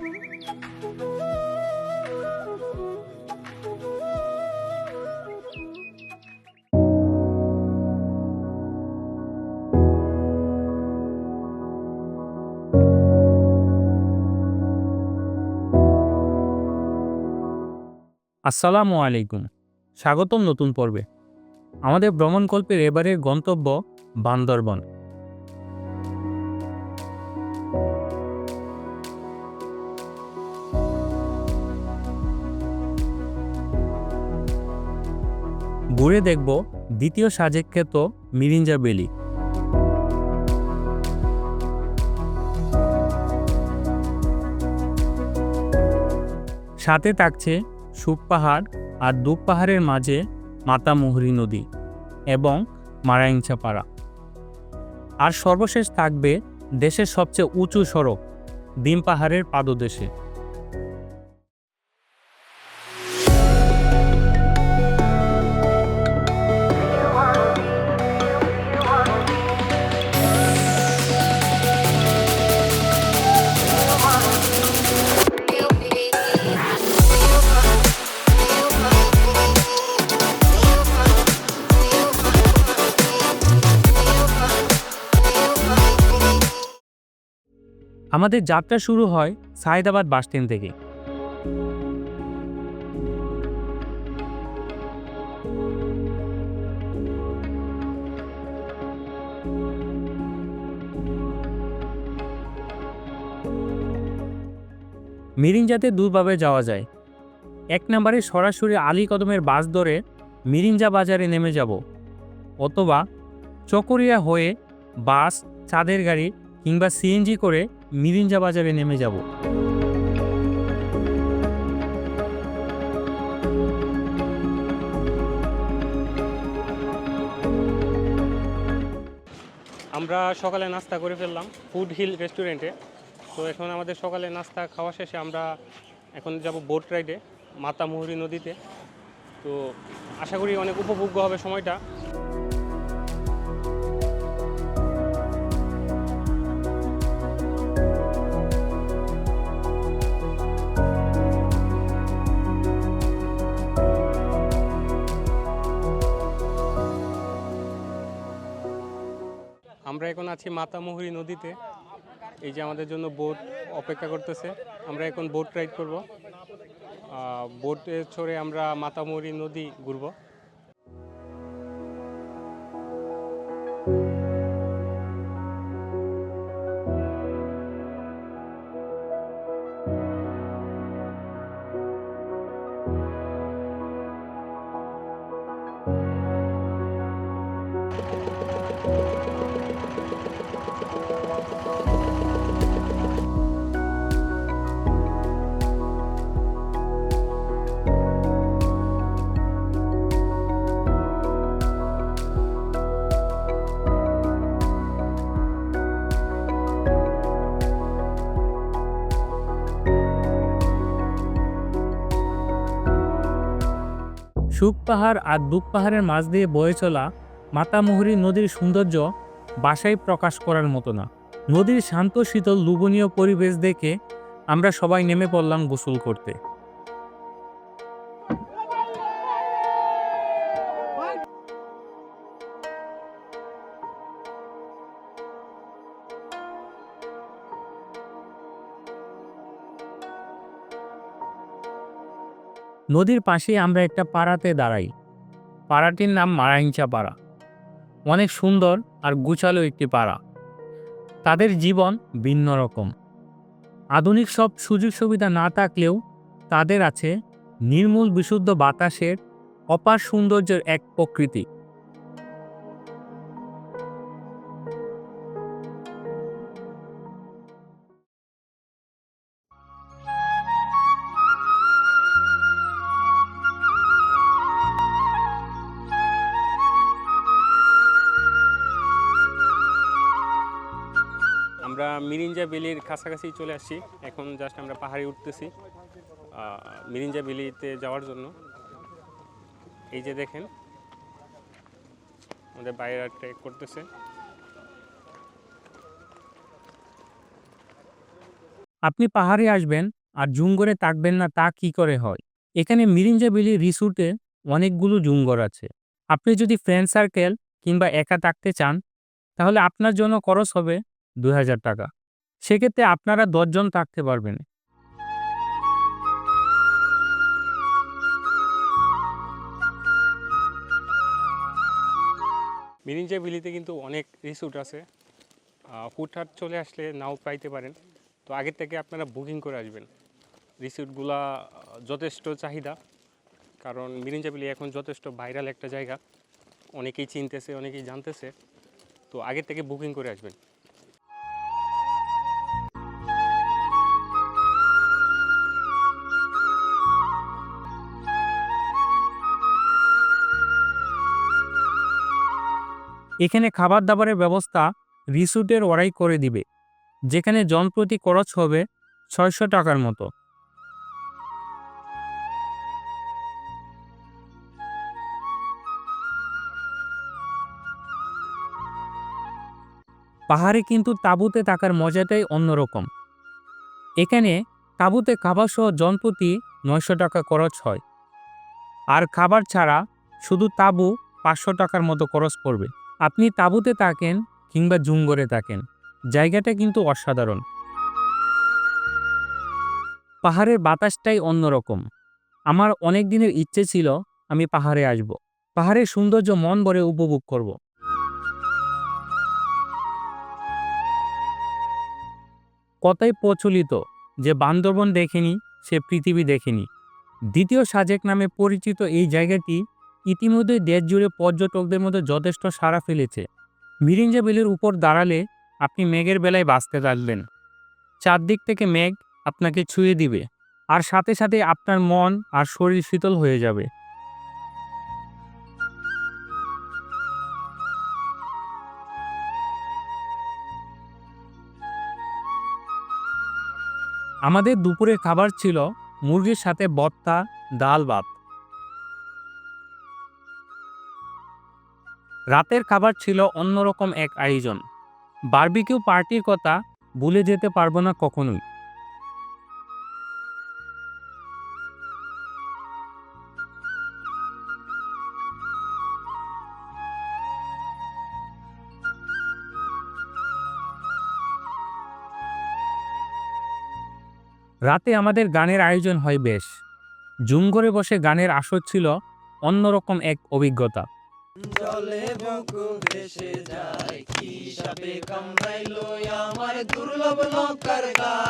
আসসালামু আলাইকুম। স্বাগতম নতুন পর্বে। আমাদের ভ্রমণকল্পের এবারের গন্তব্য বান্দরবন। ঘুরে দেখব দ্বিতীয় সাজেক্ষেত মিরিঞ্জা বেলি। সাথে থাকছে সুখ পাহাড় আর দুপ পাহাড়ের মাঝে মাতামুহুরী নদী এবং মারাইংছা পাড়া আর সর্বশেষ থাকবে দেশের সবচেয়ে উঁচু সড়ক, ডিম পাহাড়ের পাদদেশে। আমাদের যাত্রা শুরু হয় সায়েদাবাদ বাসস্ট্যান্ড থেকে। মিরিঞ্জাতে দুভাবে যাওয়া যায়। এক নম্বরে সরাসরি আলী কদমের বাস ধরে মিরিঞ্জা বাজারে নেমে যাব অথবা চকরিয়া হয়ে বাস, চাঁদের গাড়ি কিংবা সিএনজি করে মিরিঞ্জা বাজারে নেমে যাব। আমরা সকালে নাস্তা করে ফেললাম ফুড হিল রেস্টুরেন্টে তো এখন আমাদের সকালে নাস্তা খাওয়া শেষে আমরা এখন যাব বোট রাইডে মাতামুহুরী নদীতে। তো আশা করি অনেক উপভোগ্য হবে সময়টা। আমরা এখন আছি মাতামুহুরি নদীতে। এই যে আমাদের জন্য বোট অপেক্ষা করতেছে। আমরা এখন বোট রাইড করব। বোটে চড়ে আমরা মাতামুহুরি নদী ঘুরবো। সুখ পাহাড় আর দুপ পাহাড়ের মাঝ দিয়ে বয়ে চলা মাতামুহুরী নদীর সৌন্দর্য বাসায় প্রকাশ করার মতো না। নদীর শান্ত, শীতল লুবনীয় পরিবেশ দেখে আমরা সবাই নেমে পড়লাম গোসল করতে। নদীর পাশেই আমরা একটা পাড়াতে দাঁড়াই। পাড়াটির নাম মারাহিংসা পাড়া। অনেক সুন্দর আর গুছালো একটি পাড়া। তাদের জীবন ভিন্ন রকম। আধুনিক সব সুযোগ সুবিধা না থাকলেও তাদের আছে নির্মূল বিশুদ্ধ বাতাসের অপার সৌন্দর্যের এক প্রকৃতি। মিরিঞ্জা বেলির কাছাকাছি চলে আসছি। এখন জাস্ট আমরা পাহাড়ে উঠতেছি মিরিঞ্জা বেলিতে যাওয়ার জন্য। এই যে দেখেন, আমাদের বাইরে ট্রেক করতেছে। আপনি পাহাড়ে আসবেন আর জুঙ্গরে তাকবেন না, তা কি করে হয়? এখানে মিরিঞ্জাবিলি রিসোর্টে অনেকগুলো জুঙ্গর আছে। আপনি যদি ফ্রেন্ড সার্কেল কিংবা একা থাকতে চান, তাহলে আপনার জন্য খরচ হবে দু হাজার টাকা। সেক্ষেত্রে আপনারা দশজন থাকতে পারবেন। মিরিঞ্জা বিলিতে কিন্তু অনেক রিসোর্ট আছে। ফুটহাট চলে আসলে নাও পাইতে পারেন। তো আগের থেকে আপনারা বুকিং করে আসবেন। রিসোর্টগুলা যথেষ্ট চাহিদা। কারণ মিরিঞ্জা বিলি এখন যথেষ্ট ভাইরাল একটা জায়গা। অনেকেই চিনতেছে, অনেকেই জানতেছে। তো আগের থেকে বুকিং করে আসবেন। এখানে খাবার দাবারের ব্যবস্থা রিসোর্টের ওরাই করে দিবে, যেখানে জনপ্রতি খরচ হবে ছয়শো টাকার মতো। পাহাড়ে কিন্তু তাঁবুতে থাকার মজাটাই অন্যরকম। এখানে তাঁবুতে খাবার সহ জনপ্রতি নয়শো টাকা খরচ হয়। আর খাবার ছাড়া শুধু তাঁবু পাঁচশো টাকার মতো খরচ পড়বে। আপনি তাঁবুতে তাকেন কিংবা জুঙ্গরে তাকেন জায়গাটা কিন্তু অসাধারণ। পাহাড়ের বাতাসটাই অন্যরকম। আমার অনেক দিনের ইচ্ছে ছিল আমি পাহাড়ে আসব। পাহাড়ের সৌন্দর্য মন ভরে উপভোগ করব। কথাই প্রচলিত, যে বান্দরবন দেখেনি, সে পৃথিবী দেখেনি। দ্বিতীয় সাজেক নামে পরিচিত এই জায়গাটি ইতিমধ্যে দেশ জুড়ে পর্যটকদের মধ্যে যথেষ্ট সাড়া ফেলেছে। মিরিঞ্জা বিলের উপর দাঁড়ালে আপনি মেঘের বেলায় বাঁচতে থাকবেন চারদিক থেকে মেঘ আপনাকে ছুঁয়ে দিবে, আর সাথে সাথে আপনার মন আর শরীর শীতল হয়ে যাবে। আমাদের দুপুরের খাবার ছিল মুরগির সাথে বত্তা, ডাল, ভাত। রাতের খাবার ছিল অন্যরকম এক আয়োজন। বারবিকিউ পার্টির কথা ভুলে যেতে পারব না কখনোই। রাতে আমাদের গানের আয়োজন হয় বেশ। জুমঘরে বসে গানের আসর ছিল অন্যরকম এক অভিজ্ঞতা। জলে বুকু ভেসে যায় কি সাপে কামড়াইলো আমার দুর্লভ লঙ্কার গায়ে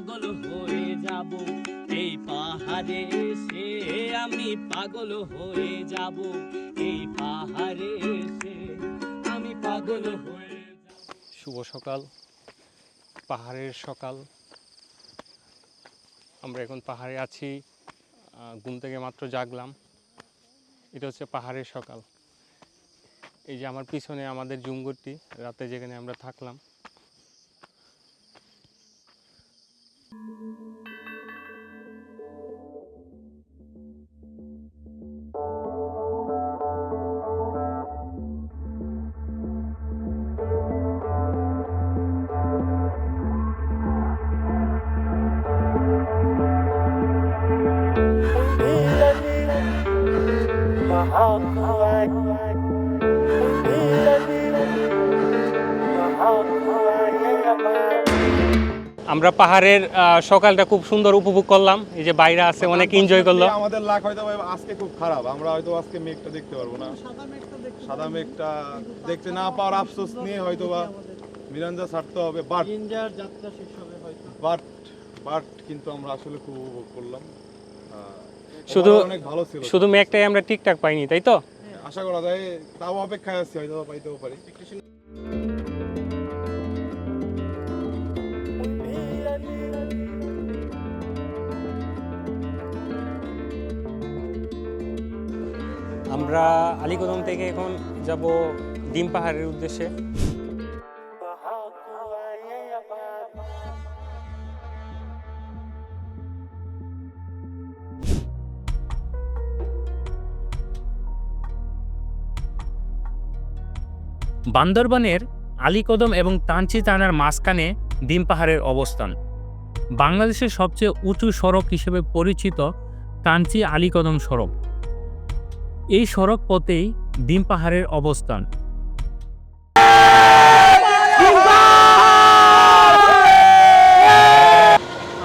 পাগল হয়ে যাব। এই পাহাড়ে সে আমি পাগল হয়ে যাব। এই পাহাড়ে সে আমি পাগল হয়ে শুভ সকাল, পাহাড়ের সকাল। আমরা এখন পাহাড়ে আছি ঘুম থেকে মাত্র জাগলাম। এটা হচ্ছে পাহাড়ের সকাল। এই যে আমার পিছনে আমাদের জুঙ্গুরটি রাতে যেখানে আমরা থাকলাম আমরা পাহাড়ের সকালটা খুব সুন্দর উপভোগ করলাম। এই যে বাইরে আছে অনেক এনজয় করল আমাদের লাক হয়তো আজকে খুব খারাপ। আমরা হয়তো আজকে মেঘটা দেখতে পারব না। সাদা মেঘটা দেখতে না পাওয়ার আফসোস নিয়ে হয়তো বা মিরাঞ্জা ছাড়তে হবে বাট যাত্রা শেষ হবে হয়তো। বাট বাট কিন্তু আমরা আসলে খুব উপভোগ করলাম। শুধু- শুধু মেঘটাই আমরা ঠিকঠাক পাইনি তাই তো? আশা করা যায় তাও অপেক্ষায় আছি হয়তো পাইতেও পারি। আমরা আলিকদম থেকে এখন যাব ডিম পাহাড়ের উদ্দেশ্যে। বান্দরবানের আলীকদম এবং তাঞ্চি থানার মাঝখানে ডিম পাহাড়ের অবস্থান। বাংলাদেশের সবচেয়ে উঁচু সড়ক হিসেবে পরিচিত কাঞ্চি আলীকদম সড়ক। এই সড়ক পথেই ডিম পাহাড়ের অবস্থান।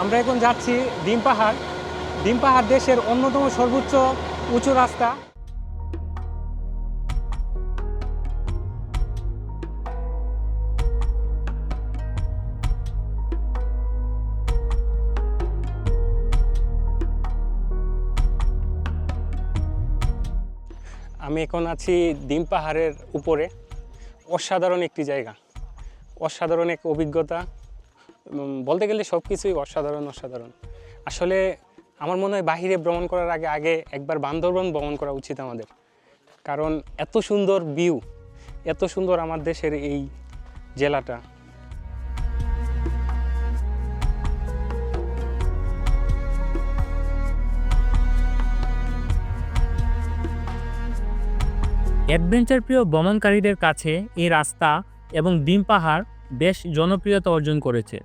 আমরা এখন যাচ্ছি ডিম পাহাড়। ডিম পাহাড় দেশের অন্যতম সর্বোচ্চ উঁচু রাস্তা। আমি এখন আছি ডিম পাহাড়ের উপরে। অসাধারণ একটি জায়গা। অসাধারণ এক অভিজ্ঞতা। বলতে গেলে সব কিছুই অসাধারণ অসাধারণ। আসলে আমার মনে হয় বাহিরে ভ্রমণ করার আগে আগে একবার বান্দরবন ভ্রমণ করা উচিত আমাদের। কারণ এত সুন্দর ভিউ এত সুন্দর আমার দেশের এই জেলাটা। অ্যাডভেঞ্চার প্রিয় ভ্রমণকারীদের কাছে এই রাস্তা এবং ডিম পাহাড় বেশ জনপ্রিয়তা অর্জন করেছে।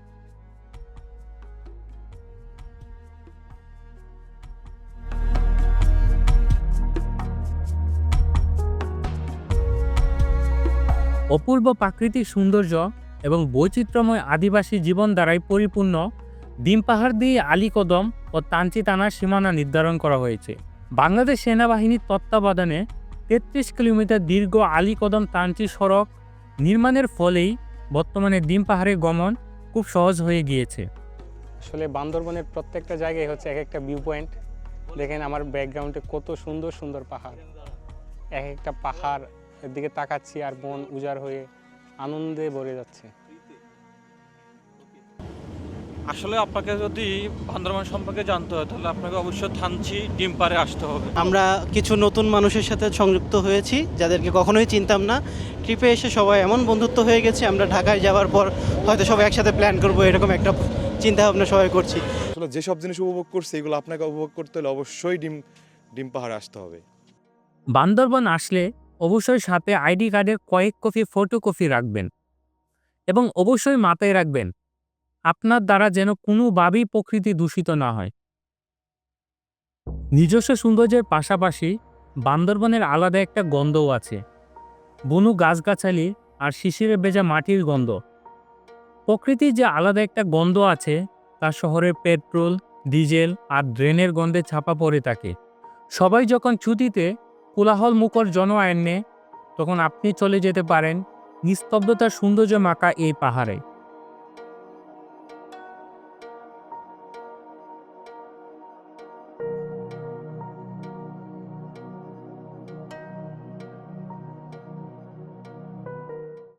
অপূর্ব প্রাকৃতিক সৌন্দর্য এবং বৈচিত্র্যময় আদিবাসী জীবন দ্বারাই পরিপূর্ণ ডিম পাহাড় দিয়ে আলীকদম ও তাঞ্চি থানার সীমানা নির্ধারণ করা হয়েছে। বাংলাদেশ সেনাবাহিনীর তত্ত্বাবধানে তেত্রিশ কিলোমিটার দীর্ঘ আলীকদম তাঞ্চি সড়ক নির্মাণের ফলেই বর্তমানে ডিম পাহাড়ে গমন খুব সহজ হয়ে গিয়েছে। আসলে বান্দরবনের প্রত্যেকটা জায়গায় হচ্ছে এক একটা ভিউ পয়েন্ট দেখেন আমার ব্যাকগ্রাউন্ডে কত সুন্দর সুন্দর পাহাড়। এক একটা পাহাড় এর দিকে তাকাচ্ছি আর বন উজাড় হয়ে আনন্দে ভরে যাচ্ছে। আসলে আপনাকে যদি বান্দরবান সম্পর্কে জানতে হয় তাহলে আপনাকে অবশ্যই থানচি ডিম পারে আসতে হবে। আমরা কিছু নতুন মানুষের সাথে সংযুক্ত হয়েছি যাদেরকে কখনোই চিনতাম না। ট্রিপে এসে সবাই এমন বন্ধুত্ব হয়ে গেছে আমরা ঢাকায় যাওয়ার পর হয়তো সবাই একসাথে প্ল্যান করব এরকম একটা চিন্তা ভাবনা সবাই করছি। আসলে যেসব জিনিস উপভোগ করছি এগুলো আপনাকে উপভোগ করতে হলে অবশ্যই ডিম ডিম পাহাড়ে আসতে হবে। বান্দরবন আসলে অবশ্যই সাথে আইডি কার্ডের কয়েক কপি ফটোকপি রাখবেন এবং অবশ্যই মাথায় রাখবেন আপনার দ্বারা যেন কোনোভাবেই প্রকৃতি দূষিত না হয়। নিজস্ব সৌন্দর্যের পাশাপাশি বান্দরবনের আলাদা একটা গন্ধও আছে। বনু গাছগাছালি আর শিশিরে ভেজা মাটির গন্ধ। প্রকৃতির যে আলাদা একটা গন্ধ আছে, তা শহরের পেট্রোল, ডিজেল আর ড্রেনের গন্ধে ছাপা পড়ে থাকে। সবাই যখন ছুটিতে কোলাহল মুখর জন আয়নে তখন আপনি চলে যেতে পারেন নিস্তব্ধতার সৌন্দর্য মাখা এই পাহাড়ে।